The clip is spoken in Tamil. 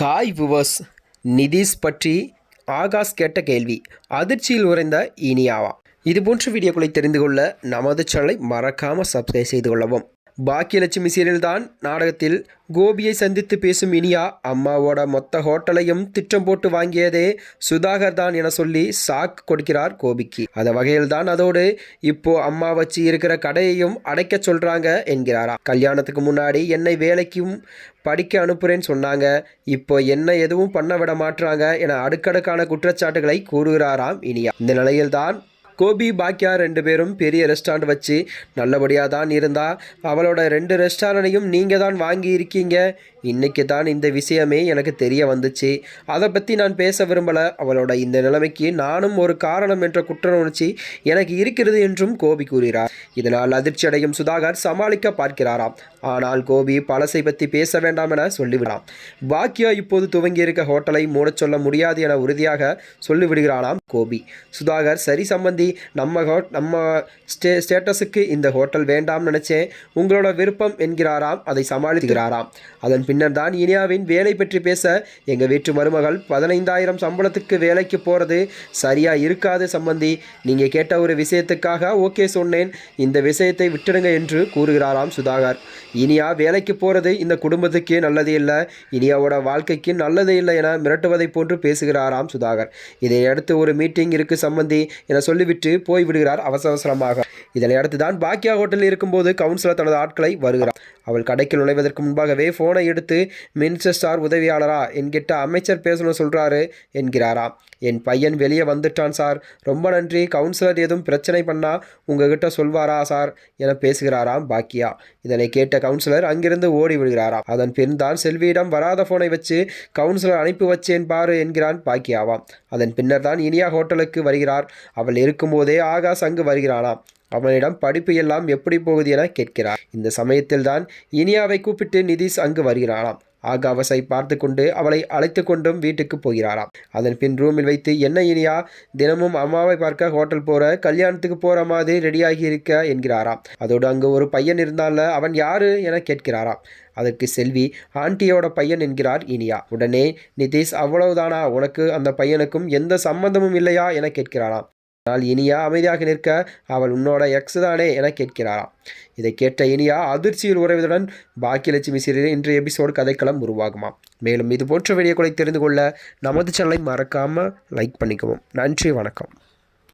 ஹாய் விவர்ஸ் நிதிஷ் பற்றி ஆகாஷ் கேட்ட கேள்வி. அதிர்ச்சியில் உறைந்த இனியாவா. இது போன்ற வீடியோக்களை தெரிந்து கொள்ள நமது சேனலை மறக்காமல் சப்ஸ்கிரைப் செய்து கொள்ளவும். பாக்கியலட்சுமி சீரியல் தான் நாடகத்தில் கோபியை சந்தித்து பேசும் இனியா அம்மாவோட மொத்த ஹோட்டலையும் திட்டம் போட்டு வாங்கியதே சுதாகர் தான் என சொல்லி சாக் கொடுக்கிறார் கோபிக்கு. அந்த வகையில் தான் அதோடு இப்போ அம்மா வச்சு இருக்கிற கடையையும் அடைக்க சொல்றாங்க என்கிறாரா. கல்யாணத்துக்கு முன்னாடி என்னை வேலைக்கும் படிக்க அனுப்புறேன்னு சொன்னாங்க. இப்போ என்ன எதுவும் பண்ண விட மாட்டுறாங்க என அடுக்கடுக்கான குற்றச்சாட்டுகளை கூறுகிறாராம் இனியா. இந்த நிலையில்தான் கோபி பாக்கியா ரெண்டு பேரும் பெரிய ரெஸ்டாரண்ட் வச்சு நல்லபடியாக தான் இருந்தா. அவளோட ரெண்டு ரெஸ்டாரண்ட்டையும் நீங்கள் தான் வாங்கி இருக்கீங்க. இன்னைக்கு தான் இந்த விஷயமே எனக்கு தெரிய வந்துச்சு. அதை பற்றி நான் பேச விரும்பலை. அவளோட இந்த நிலைமைக்கு நானும் ஒரு காரணம் என்ற குற்ற உணர்ச்சி எனக்கு இருக்கிறது என்றும் கோபி கூறுகிறார். இதனால் அதிர்ச்சி அடையும் சுதாகர் சமாளிக்க பார்க்கிறாராம். ஆனால் கோபி பழசை பற்றி பேச வேண்டாம் என சொல்லிவிடலாம் பாக்கியா இப்போது துவங்கியிருக்க ஹோட்டலை மூடச் சொல்ல முடியாது என உறுதியாக சொல்லிவிடுகிறானாம் கோபி. சுதாகர் சரி சம்பந்தி நம்ம ஹோட் நம்ம ஸ்டே ஸ்டேட்டஸுக்கு இந்த ஹோட்டல் வேண்டாம் நினைச்சேன். உங்களோட விருப்பம் என்கிறாராம் அதை சமாளிக்கிறாராம் அதன் பின்னர் தான் இனியாவின் வேலை பற்றி பேச எங்கள் வீட்டு மருமகள் பதினைந்தாயிரம் சம்பளத்துக்கு வேலைக்கு போகிறது சரியா இருக்காது சம்பந்தி. நீங்கள் கேட்ட ஒரு விஷயத்துக்காக ஓகே சொன்னேன். இந்த விஷயத்தை விட்டுடுங்க என்று கூறுகிறாராம் சுதாகர். இனியா வேலைக்கு போகிறது இந்த குடும்பத்துக்கே நல்லது இல்லை. இனியாவோட வாழ்க்கைக்கு நல்லது இல்லை என மிரட்டுவதை போன்று பேசுகிறாராம் சுதாகர். இதை அடுத்து ஒரு மீட்டிங் இருக்கு சம்பந்தி என சொல்லி விட்டு போய்விடுகிறார் அவசர அவசரமாக. இதனை அடுத்து தான் பாக்கியா ஹோட்டலில் இருக்கும்போது கவுன்சிலர் தனது ஆட்களை வருகிறார். அவள் கடைக்கு நுழைவதற்கு முன்பாகவே ஃபோனை எடுத்து மினிஸ்டர் ஸ்டார் உதவியாளரா என்கிட்ட அமைச்சர் பேசணும் சொல்கிறாரு என்கிறாராம் என் பையன் வெளியே வந்துட்டான் சார். ரொம்ப நன்றி. கவுன்சிலர் எதுவும் பிரச்சனை பண்ணால் உங்ககிட்ட சொல்வாரா சார் என பேசுகிறாராம் பாக்கியா. இதனை கேட்ட கவுன்சிலர் அங்கிருந்து ஓடி விடுகிறாராம் அதன் பின் தான் செல்வியிடம் வராத ஃபோனை வச்சு கவுன்சிலர் அனுப்பி வச்சேன் பாரு என்கிறான் பாக்கியாவாம். அதன் பின்னர் தான் இனியா ஹோட்டலுக்கு வருகிறார். அவள் இருக்கும்போதே ஆகாஷ் அங்கு வருகிறானாம். அவனிடம் படிப்பு எல்லாம் எப்படி போகுது என கேட்கிறார். இந்த சமயத்தில்தான் இனியாவை கூப்பிட்டு நிதிஷ் அங்கு வருகிறாராம் ஆகாவசை பார்த்து கொண்டு அவளை அழைத்து கொண்டும் வீட்டுக்கு போகிறாராம் அதன் பின் ரூமில் வைத்து என்ன இனியா தினமும் அம்மாவை பார்க்க ஹோட்டல் போற கல்யாணத்துக்கு போற மாதிரி ரெடியாகி இருக்க? என்கிறாராம். அதோடு அங்கு ஒரு பையன் இருந்தால அவன் யாரு என கேட்கிறாராம். அதற்கு செல்வி ஆண்டியோட பையன் என்கிறார் இனியா. உடனே நிதிஷ் அவ்வளவுதானா? உனக்கு அந்த பையனுக்கும் எந்த சம்பந்தமும் இல்லையா? என கேட்கிறாராம் ஆனால் இனியா அமைதியாக நிற்க அவள் உன்னோட எக்ஸ் தானே என கேட்கிறாராம் இதை கேட்ட இனியா அதிர்ச்சியில் உறவுடன் பாக்கியலட்சுமி சீரியல் இன்றைய எபிசோடு கதைக்களம் உருவாகுமா மேலும் இது போன்ற வீடியோக்களை தெரிந்து கொள்ள நமது சேனலை மறக்காமல் லைக் பண்ணிக்கவும். நன்றி வணக்கம்.